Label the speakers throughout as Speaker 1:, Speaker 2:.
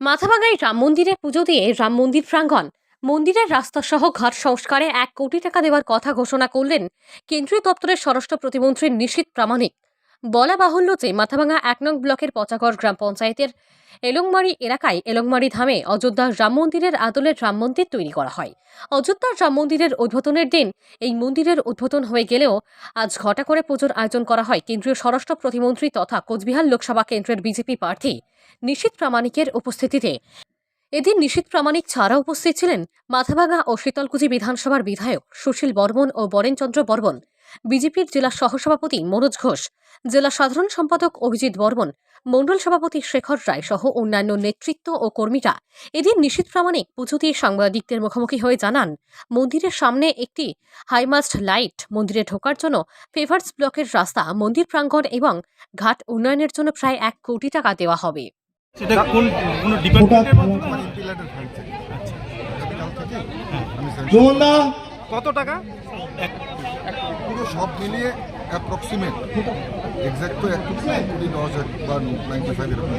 Speaker 1: মাথাভাঙায় রাম মন্দিরে পুজো দিয়ে রাম মন্দির প্রাঙ্গণ। মন্দিরের রাস্তা সহ ঘাট সংস্কারে এক কোটি টাকা দেওয়ার কথা ঘোষণা করলেন কেন্দ্রীয় দপ্তরের স্বরাষ্ট্র প্রতিমন্ত্রী নিশীত প্রামাণিক। বলা বাহুল্য যে মাথাভাঙা এক নং ব্লকের পচাগড় গ্রাম পঞ্চায়েতের এলংমারি এলাকায় এলংমারি ধামে অযোধ্যার রাম মন্দিরের আদলের রাম মন্দির তৈরি করা হয়। অযোধ্যার রাম মন্দিরের উদ্বোধনের দিন এই মন্দিরের উদ্বোধন হয়ে গেলেও আজ ঘটা করে পুজোর আয়োজন করা হয় কেন্দ্রীয় স্বরাষ্ট্র প্রতিমন্ত্রী তথা কোচবিহার লোকসভা কেন্দ্রের বিজেপি প্রার্থী নিশীত প্রামাণিকের উপস্থিতিতে। এদিন নিশীত প্রামাণিক ছাড়া উপস্থিত ছিলেন মাথাভাঙা ও শীতলকুচি বিধানসভার বিধায়ক সুশীল বর্মন ও বরেনচন্দ্র বর্মন। বিজেপির জেলা সহসভাপতি মনোজ ঘোষ জেলা সাধারণ সম্পাদক অভিজিৎ বর্মন মণ্ডল সভাপতি শেখর রায় সহ অন্যান্য নেতৃত্ব ও কর্মীরা এদিন নিশীত প্রামাণিক পুজো দিয়ে সাংবাদিকদের মুখোমুখি হয়ে জানান মন্দিরের সামনে একটি হাইমাস্ট লাইট মন্দিরে ঢোকার জন্য ফেভার্স ব্লকের রাস্তা মন্দির প্রাঙ্গণ এবং ঘাট উন্নয়নের জন্য প্রায় এক কোটি টাকা দেওয়া হবে।
Speaker 2: সেটা কোন কোন ডিপার্টমেন্টের
Speaker 3: আমি sanction-
Speaker 4: জোহনদা
Speaker 2: কত টাকা?
Speaker 3: পুরো সব মিলিয়ে অ্যাপ্রক্সিমেট এক্সাক্ট তো এক কোটি দশ হাজার বা নাইনটি ফাইভ এরকম।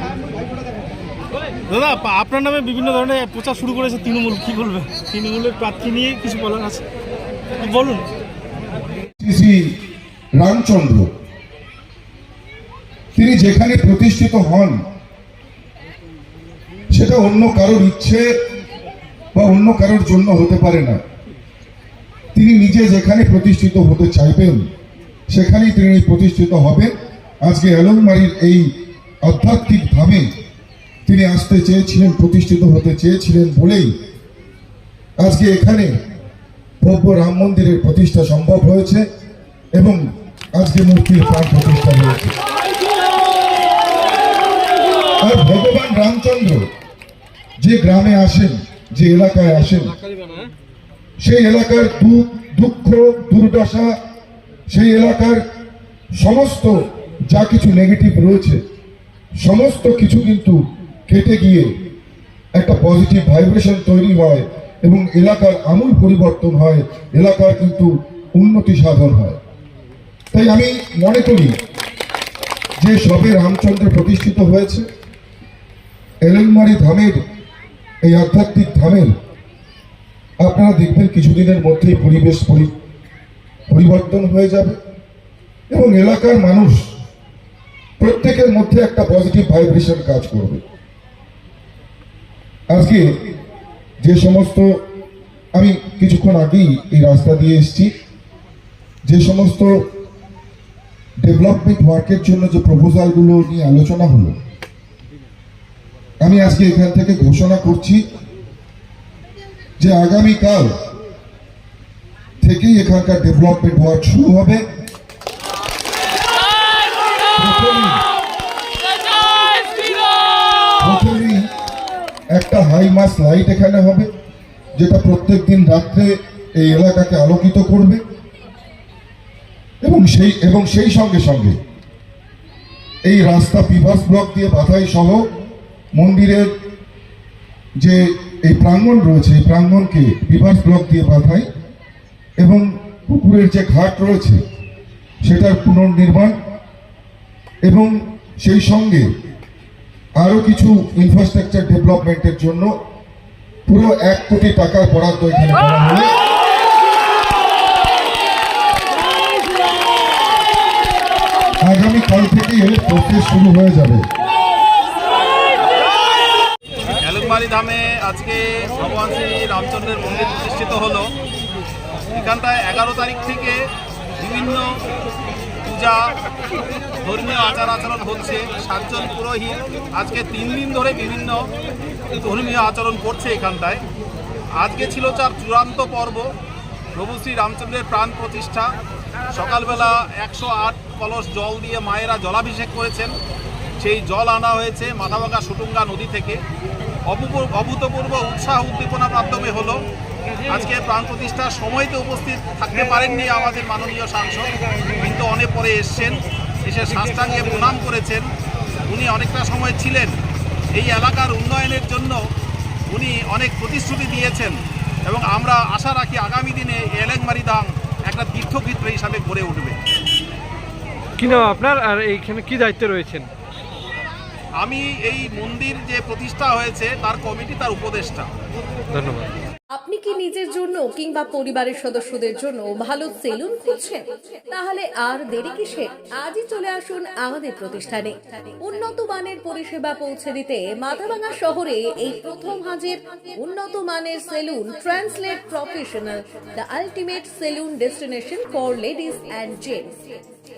Speaker 2: দাদা আপনার নামে বিভিন্ন ধরনের প্রচার শুরু করেছে তৃণমূল কি বলবে তৃণমূলের প্রার্থী নিয়ে কিছু বলার আছে? বলুন?
Speaker 4: শ্রী শ্রী রামচন্দ্র তিনি যেখানে প্রতিষ্ঠিত হন সেটা অন্য কারোর ইচ্ছে বা অন্য কারোর জন্য হতে পারে না। তিনি নিজে যেখানে প্রতিষ্ঠিত হতে চাইবেন, সেখানেই তিনি প্রতিষ্ঠিত হবেন। আজকে এলংমারির এই আধ্যাত্মিক ধামে তিনি আসতে চেয়েছিলেন, প্রতিষ্ঠিত হতে চেয়েছিলেন বলেই আজকে এখানে ভব্য রাম মন্দিরের প্রতিষ্ঠা সম্ভব হয়েছে এবং আজকে মূর্তির প্রাণ প্রতিষ্ঠা হয়েছে। আর ভগবান রামচন্দ্র যে গ্রামে আসেন, যে এলাকায় আসেন সেই এলাকার দুঃখ দুঃখ, দুর্দশা, সেই এলাকার সমস্ত যা কিছু নেগেটিভ রয়েছে, সমস্ত কিছু কিন্তু কেটে গিয়ে একটা পজিটিভ ভাইব্রেশন তৈরি হয় এবং এলাকার আমূল পরিবর্তন হয়, এলাকার কিন্তু উন্নতি সাধন হয়। তাই আমি মনে করি যে সবে রামচন্দ্র প্রতিষ্ঠিত হয়েছে, এলেনমারি ধামের, এই আধ্যাত্মিক ধামের আপনারা দেখবেন কিছুদিনের মধ্যেই পরিবেশ পরি- পরিবর্তন হয়ে যাবে এবং এলাকার মানুষ প্রত্যেকের মধ্যে একটা পজিটিভ ভাইব্রেশন কাজ করবে। আজকে যে সমস্ত আমি কিছুক্ষণ আগেই এই রাস্তা দিয়ে এসেছি, যে সমস্ত ডেভেলপমেন্ট ওয়ার্কের জন্য যে প্রপোজালগুলো নিয়ে আলোচনা হলো, আমি আজকে এখান থেকে ঘোষণা করছি যে আগামীকাল থেকেই এখানকার ডেভেলপমেন্ট ওয়ার্ক শুরু হবে। একটা হাই মাস লাইট এখানে হবে, যেটা প্রত্যেক দিন রাত্রে এই এলাকাকে আলোকিত করবে। এবং সেই এবং সেই সঙ্গে সঙ্গে এই রাস্তা পিভাস ব্লক দিয়ে বাধাই সহ মন্দিরের যে এই প্রাঙ্গণ রয়েছে, এই প্রাঙ্গণকে পিভাস ব্লক দিয়ে বাধাই এবং পুকুরের যে ঘাট রয়েছে, সেটার পুনর্নির্মাণ এবং সেই সঙ্গে আরও কিছু ইনফ্রাস্ট্রাকচার ডেভেলপমেন্টের জন্য পুরো এক কোটি টাকার বরাদ্দ এখানে করা হলো। আগামী কাল থেকে এর প্রসেস শুরু হয়ে যাবে।
Speaker 5: এলুকমারি ধামে আজকে ভগবান শ্রী রামচন্দ্রের মন্দির প্রতিষ্ঠিত হলো। এখানটায় এগারো তারিখ থেকে বিভিন্ন পূজা, ধর্মীয় আচার আচরণ হচ্ছে, সাতজন পুরোহিত আজকে তিন দিন ধরে বিভিন্ন ধর্মীয় আচরণ করছে এখানটায়। আজকে ছিল তার চূড়ান্ত পর্ব, প্রভু শ্রী রামচন্দ্রের প্রাণ প্রতিষ্ঠা। সকালবেলা একশো আট কলস জল দিয়ে মায়েরা জলাভিষেক করেছেন। সেই জল আনা হয়েছে মাথাভাঙ্গা সুটুঙ্গা নদী থেকে। অভূতপূর্ব উৎসাহ উদ্দীপনার মাধ্যমে হলো। আজকে প্রাণ প্রতিষ্ঠার সময়তে উপস্থিত থাকতে পারেননি আমাদের মাননীয় সাংসদ, কিন্তু অনেক পরে এসছেন, এসে সাষ্টাঙ্গে প্রণাম করেছেন। উনি অনেকটা সময় ছিলেন। এই এলাকার উন্নয়নের জন্য উনি অনেক প্রতিশ্রুতি দিয়েছেন এবং আমরা আশা রাখি আগামী দিনে এলেংমারি ধাম একটা তীর্থক্ষেত্র হিসাবে গড়ে উঠবে।
Speaker 6: কি নাম আপনার? আর এইখানে কি দায়িত্বে রয়েছেন?
Speaker 5: আমি এই মন্দির যে প্রতিষ্ঠা হয়েছে তার কমিটি তার উপদেষ্টা।
Speaker 2: ধন্যবাদ।
Speaker 7: আপনি কি নিজের জন্য কিংবা পরিবারের সদস্যদের জন্য ভালো সেলুন খুঁজছেন? তাহলে আর দেরি কিসে? আজই চলে আসুন আমাদের প্রতিষ্ঠানে। উন্নত মানের পরিষেবা পৌঁছে দিতে মাথাভাঙা শহরে এই প্রথম হাজির উন্নত মানের salon translate professional the ultimate salon destination for ladies and gents.